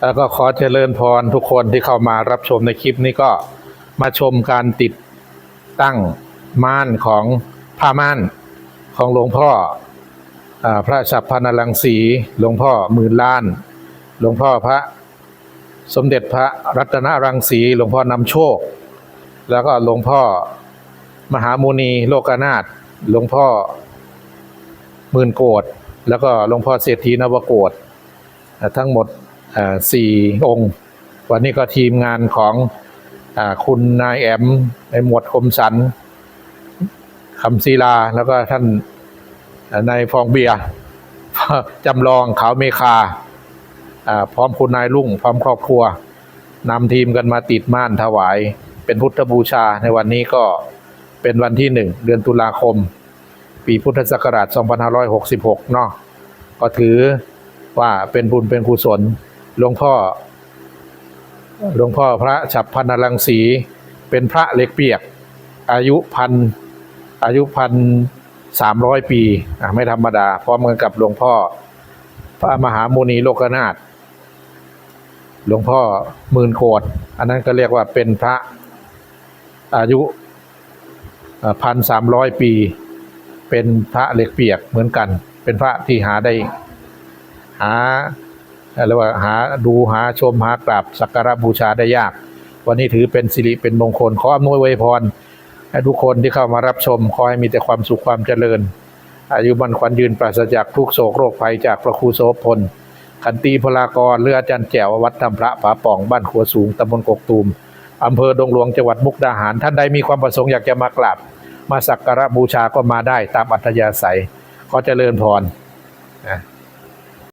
แล้วก็ขอเจริญพรทุกคนที่เข้ามารับชมในคลิปนี้ก็มาชมการติดตั้งม่านของผ้าม่านของหลวงพ่ออพระฉับพันลังสีหลวงพ่อหมื่นล้าน หลวงพ่อพระสมเด็จพระรัตนรังสีหลวงพ่อนำโชค แล้วก็หลวงพ่อมหามุนีโลกนาถหลวงพ่อหมื่นโกดแล้วก็หลวงพ่อเศรษฐีนวโกดทั้งหมด สี่องค์ วันนี้ก็ทีมงานของอาคุณนายแอมในหมวดคมสันคำศิลา แล้วก็ท่านนายฟองเบียจำลองขาวเมคาอ่าพร้อมคุณนายลุ่ง พร้อมครอบครัวนำทีมกันมาติดม่านถวาย เป็นพุทธบูชาในวันนี้ก็เป็นวันที่หนึ่งเดือนตุลาคม ปีพุทธศักราช 2566 เนาะก็ถือว่าเป็นบุญเป็นกุศล หลวงพ่อ หลวงพ่อพระฉับพันลังสี เป็นพระเล็กเปียก อายุพันอายุพันสามร้อยปีอะไม่ธรรมดา พร้อมกันกับหลวงพ่อ พระมหามุนีโลกนาถหลวงพ่อหมื่นโคดอันนั้นก็เรียกว่าเป็นพระอายุพันสามร้อยปี เป็นพระเหล็กเปียกเหมือนกัน เป็นพระที่หาได้หา เรียกว่าหาดูหาชมหากราบสักการะบูชาได้ยาก วันนี้ถือเป็นสิริเป็นมงคลขออำนวยอวยพรให้ทุกคนที่เข้ามารับชมขอให้มีแต่ความสุขความเจริญ อายุมันขวัญยืนปราศจากทุกโศกโรคภัยจากพระครูโสพลขันตีพลากรเรืออาจารย์แจ๋ววัดธรรมพระผาป่องบ้านขัวสูงตำบลกกตูมอำเภอดงหลวงจังหวัดมุกดาหาร ท่านใดมีความประสงค์อยากจะมากราบ มาสักการะบูชาก็มาได้ตามอัธยาศัยขอเจริญพร